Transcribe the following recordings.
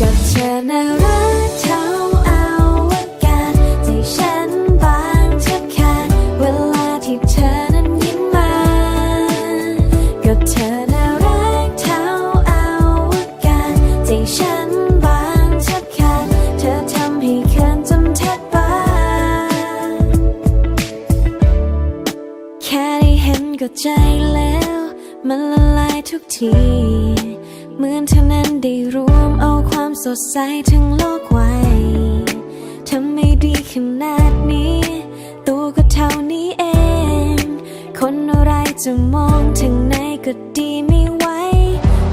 กับเธอน่ารักเท่าเอาอาการใจฉันบางแทบขาดเวลาที่เธอนั้นยิ้มมาก็เธอน่ารักเท่าเอาอาการใจฉันบางแทบขาดเธอทำให้เขินจนแทบบ้าแค่ได้เห็นก็ใจแล้ว มันละลายทุกที เหมือนเธอนั้นได้รวมเอาความสดใสทั้งโลกไว้ทำไม่ดีขนาดนี้ ตัวก็เท่านี้เอง คนอะไรจะมองถึงไหนก็ดีไม่ไหว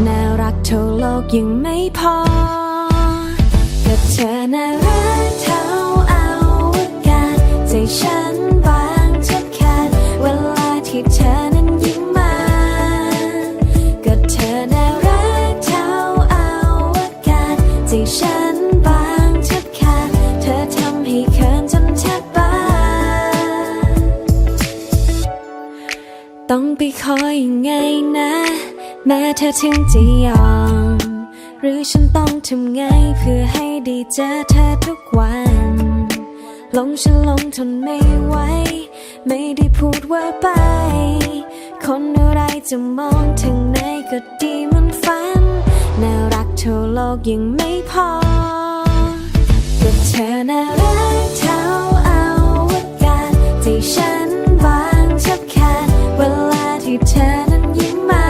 น่ารักเท่าโลกยังไม่พอก็เธอน่ารักเท่าเอาอาการใจฉันบางแทบขาดเวลาที่เธอนั้นยิ้มมา ก็เธอน่ารักเท่าเอาอา การใจฉันบางแทบขาเธอทำให้เขินจนแทบบ้าต้องไปขอยังไงนะ แม้เธอถึงจะยอม หรือฉันต้องทำไงเพื่อให้ได้เจอเธอทุกวันลงฉันลงทนไม่ไหว ไม่ได้พูดว่าไป คนอะไรจะมองถึงไหนก็ดีมันฝันน่า เท่าโลกยังไม่พอก็เธอน่ารักเท่าเอาวการที่ฉันบางชับแค่เวลาที่เธอนั้นยิ้มมา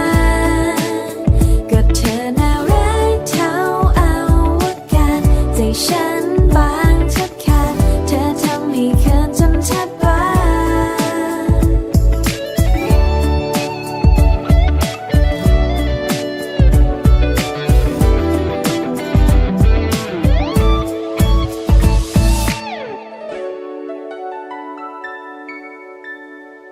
ก็เธอน่ารักเท่าเอาวการที่ฉันบาง